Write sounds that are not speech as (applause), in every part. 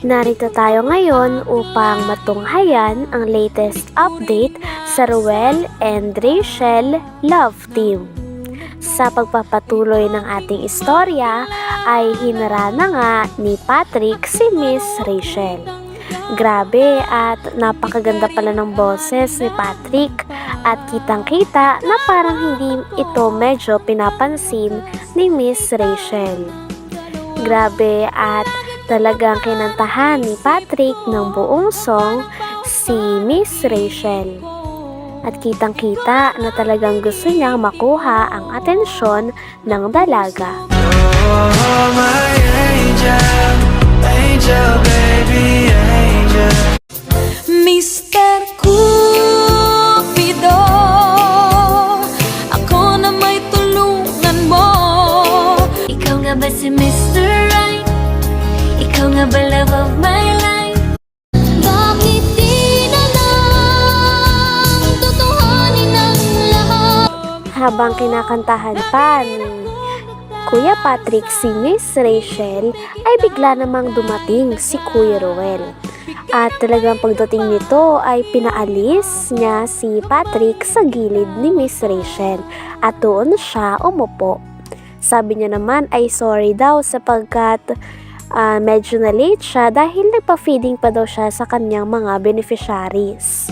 Narito tayo ngayon upang matunghayan ang latest update sa Ruel and Rachel Love Team. Sa pagpapatuloy ng ating istorya ay hinara na nga ni Patrick si Miss Rachel. Grabe at napakaganda pala ng boses ni Patrick at kitang-kita na parang hindi ito medyo pinapansin ni Miss Rachel. Grabe at talagang kinantahan ni Patrick ng buong song si Miss Rachel. At kitang-kita na talagang gusto niyang makuha ang atensyon ng dalaga. Oh, my angel, angel, baby, angel. Habang kinakantahan pa ni Kuya Patrick si Miss Rachel ay bigla namang dumating si Kuya Ruel. At talagang pagdating nito ay pinaalis niya si Patrick sa gilid ni Miss Rachel at doon siya umupo. Sabi niya naman ay sorry daw sapagkat ah, medyo na late siya dahil nagpa-feeding pa daw siya sa kanyang mga beneficiaries.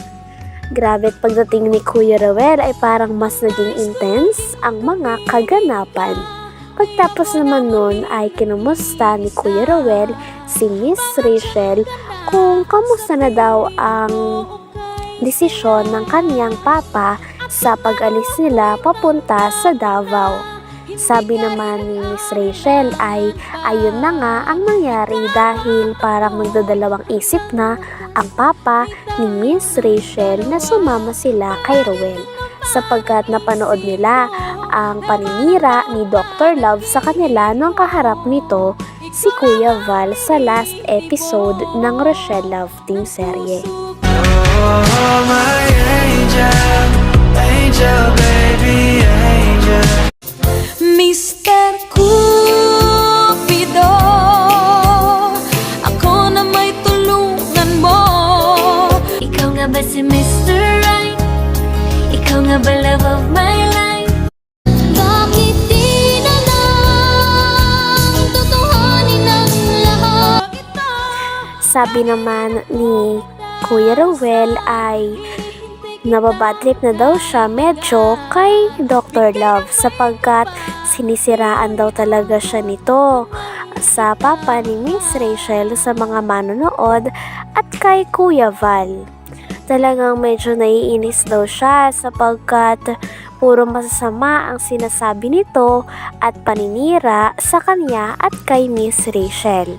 Grabe at pagdating ni Kuya Rowell ay parang mas naging intense ang mga kaganapan. Pagtapos naman nun ay kinumusta ni Kuya Rowell si Miss Rachel kung kamusta na daw ang desisyon ng kanyang papa sa pag-alis nila papunta sa Davao. Sabi naman ni Miss Rachel ay ayun na nga ang nangyari dahil parang nagdadalawang isip na ang papa ni Miss Rachel na sumama sila kay Rowell sapagkat napanood nila ang paninira ni Dr. Love sa kanila nung kaharap nito si Kuya Val sa last episode ng Rochelle Love Team serye. Oh, my angel, angel, baby, Sabi naman ni Kuya Rowell ay nababadtrip na daw siya medyo kay Dr. Love sapagkat sinisiraan daw talaga siya nito sa papa ni Miss Rachel sa mga manonood at kay Kuya Val. Talagang medyo naiinis daw siya sapagkat puro masasama ang sinasabi nito at paninira sa kanya at kay Miss Rachel.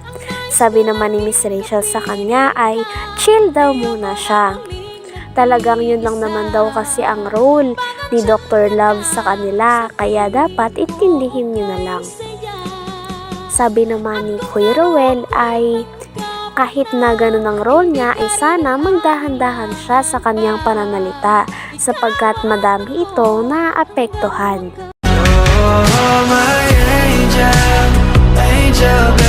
Sabi naman ni Miss Rachel sa kanya ay chill daw muna siya. Talagang yun lang naman daw kasi ang role ni Dr. Love sa kanila kaya dapat itindihin niyo na lang. Sabi naman ni Kuya Rowell ay kahit na ganun ang role niya ay sana magdahan-dahan siya sa kanyang pananalita sapagkat madami itong naapektuhan. Oh, my angel, angel, baby,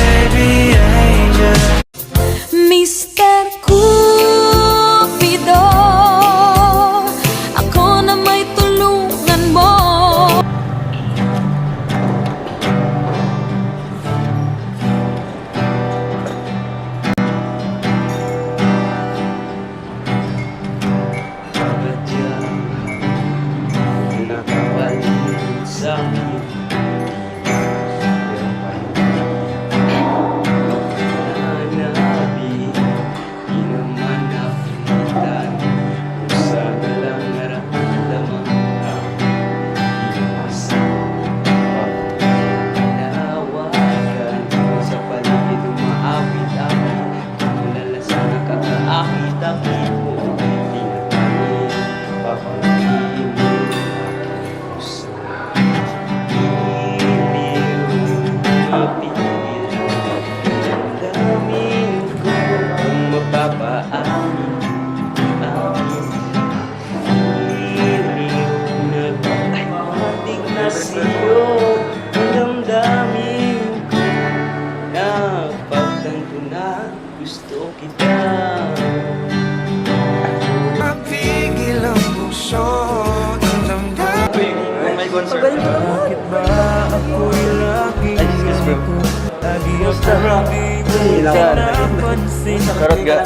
Kumusta, bro? akong Ilangan. pinapansin Karot ga.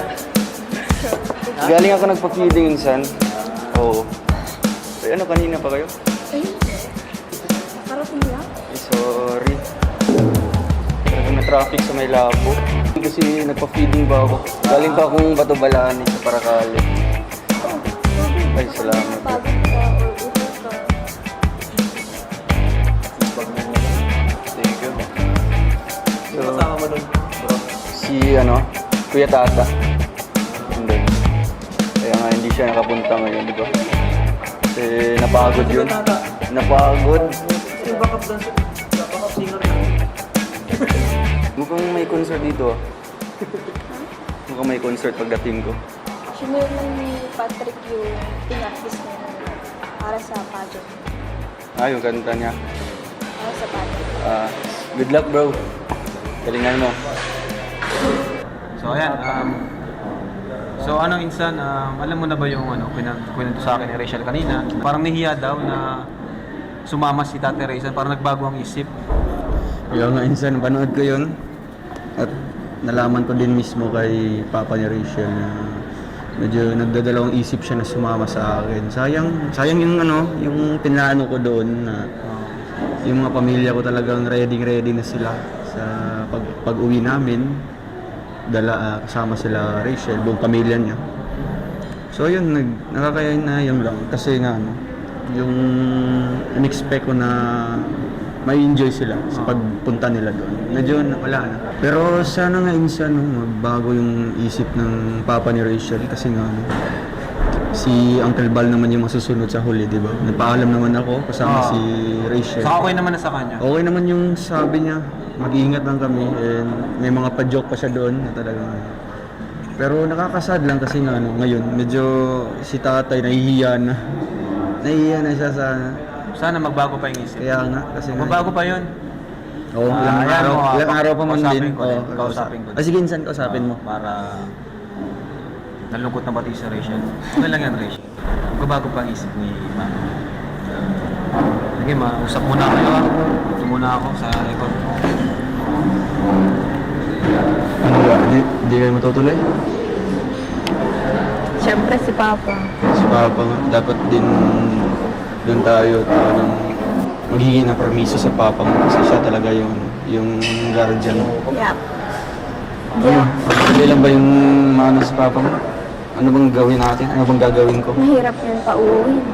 Galing ako nagpa-feeding insan. Oo. Ay, ano, kanina pa kayo? Karating lang? Ay, sorry. Talagang na-traffic sa may labo. Kasi nagpa-feeding ba ako? Galing pa akong Batubalaan eh, sa Paracali. Ay, salamat. Mo doon? Si, ano, Kuya Tata. Hindi. Kaya nga hindi siya nakapunta ngayon, di ba? Kasi napagod yun. Napagod. (laughs) Mukhang may concert dito ah. Mukhang may concert pagdating ko. Sinure lang ni Patrick yung pinaktis niya para sa pageant. Ah, yung kanta niya. Para sa pageant. Ah, good luck bro. Galingan mo. So ayan, um, so ano insan, um, alam mo na ba yung ano, kwento, sa akin ni Rachel kanina, parang nahiya daw na sumama si Tate Rachel, parang nagbago ang isip. Yung nga insan, panood ko yun. At nalaman ko din mismo kay Papa ni Rachel na medyo nagdadalawang isip siya na sumama sa akin. Sayang, sayang yung ano, yung pinlano ko doon na yung mga pamilya ko talagang ready ready na sila sa pag pag-uwi namin. Dala ah, kasama sila Rachel, buong pamilya niya. So yun, nag, nakakaya na yun lang. Kasi nga, ano, yung in-expect ko na may enjoy sila sa pagpunta nila doon. Medyo na- wala na. Pero sana nga insan, no, magbago yung isip ng papa ni Rachel kasi nga, ano, si Uncle Bal naman yung masusunod sa huli, di ba? Nagpaalam naman ako kasama Ah. si Rachel. So okay naman na sa kanya. Okay naman yung sabi niya, mag-iingat lang kami and may mga pa-joke pa siya doon na talagang pero nakakasad lang kasi nga ano, ngayon medyo si tatay nahihiya na. (laughs) Nahihiya na siya sa Sana magbago pa yung isip. kaya nga kasi nga. Magbago pa yun. Oo, Ah, ilang ayan araw, mo, ah, ilang araw pa man kausapin din. ko Oo, din, kausapin ko din. Ah, sige, insan kausapin mo. Ah, Para nalungkot na pati si Rachel. Okay lang yan, Rachel. Magbabago pa ang isip ni Mama. Sige, ma, usap muna kayo ha. Ito muna ako sa record. Ano ba? Di, di kayo matutuloy? Siyempre si Papa. Si Papa dapat din doon tayo ng magiging na permiso sa Papa mo kasi siya talaga yung yung guardian mo. Yep. Ano? Hindi lang ba yung mano sa Papa mo? Ano bang gawin natin? Ano bang gagawin ko? Mahirap yan pauuwi.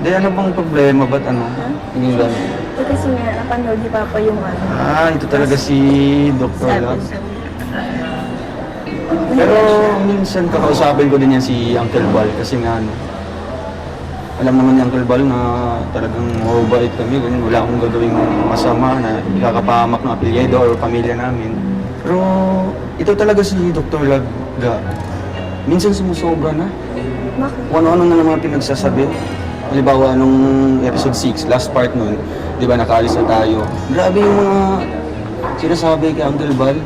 Hindi, ano bang problema? Ba't ano? Yung gano'n? Eh kasi nga napanood ni Papa yung ano. Ah, ito talaga si Dr. Love. Pero minsan kakausapin ko din yan si Uncle Bal kasi nga ano, alam naman ni Uncle Bal na talagang mababait kami, ganyan, wala akong gagawing masama na ikakapahamak ng apelyido or pamilya namin. Pero ito talaga si Dr. Lagga. Minsan sumusobra na. Bakit? Kung ano-ano na naman pinagsasabi. Halimbawa, nung episode 6, last part nun, di ba nakaalis na tayo. Grabe yung mga sinasabi kay Uncle Bal.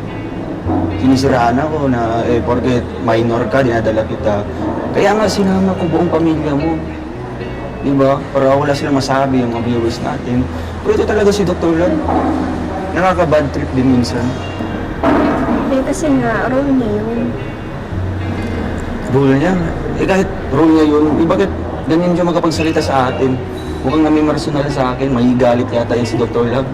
Sinisiraan ako na, eh, porket minor ka, dinadala kita. Kaya nga sinama ko buong pamilya mo. Di ba? Para wala silang masabi yung mga viewers natin. Pero ito talaga si Dr. Lag. Nakaka-bad trip din minsan. Eh kasi nga, role niya yun. Rule niya. Eh kahit rule niya yun, eh bakit ganyan siya makapagsalita sa atin? Mukhang na may personal sa akin, may galit yata yun si Dr. Love.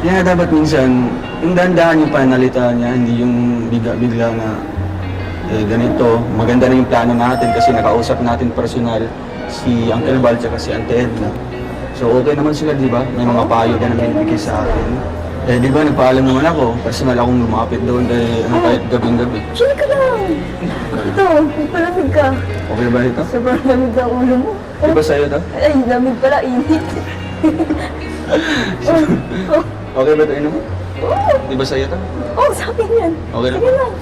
Kaya dapat minsan, yung dahan-dahan yung panalita niya, hindi yung bigla-bigla na eh, ganito, maganda na yung plano natin kasi nakausap natin personal si Uncle Bal at si Auntie Edna. So okay naman sila, di ba? May mga payo ka na binibigay sa akin. Eh, di ba, nagpaalam naman ako. Personal akong lumapit doon kay ano, kahit gabing-gabi. Chill ka lang! Ito, palamig ka. Okay ba ito? Sobrang lamig ang ulo mo. Di ba sa'yo to? Ay, lamig pala, init. Okay ba ito inom? Di ba sa'yo to? Oh, sabi niyan. Okay lang? Sige lang.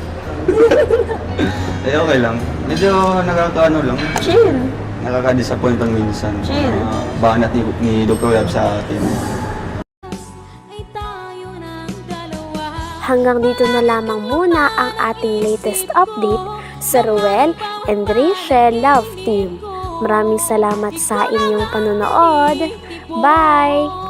Eh, okay lang. Medyo nakakaano lang. Chill. Nakaka-disappoint ang minsan. Chill. Ah, banat ni, ni Dr. Lab sa atin. Hanggang dito na lamang muna ang ating latest update sa Ruel and Rachel Love Team. Maraming salamat sa inyong panonood. Bye!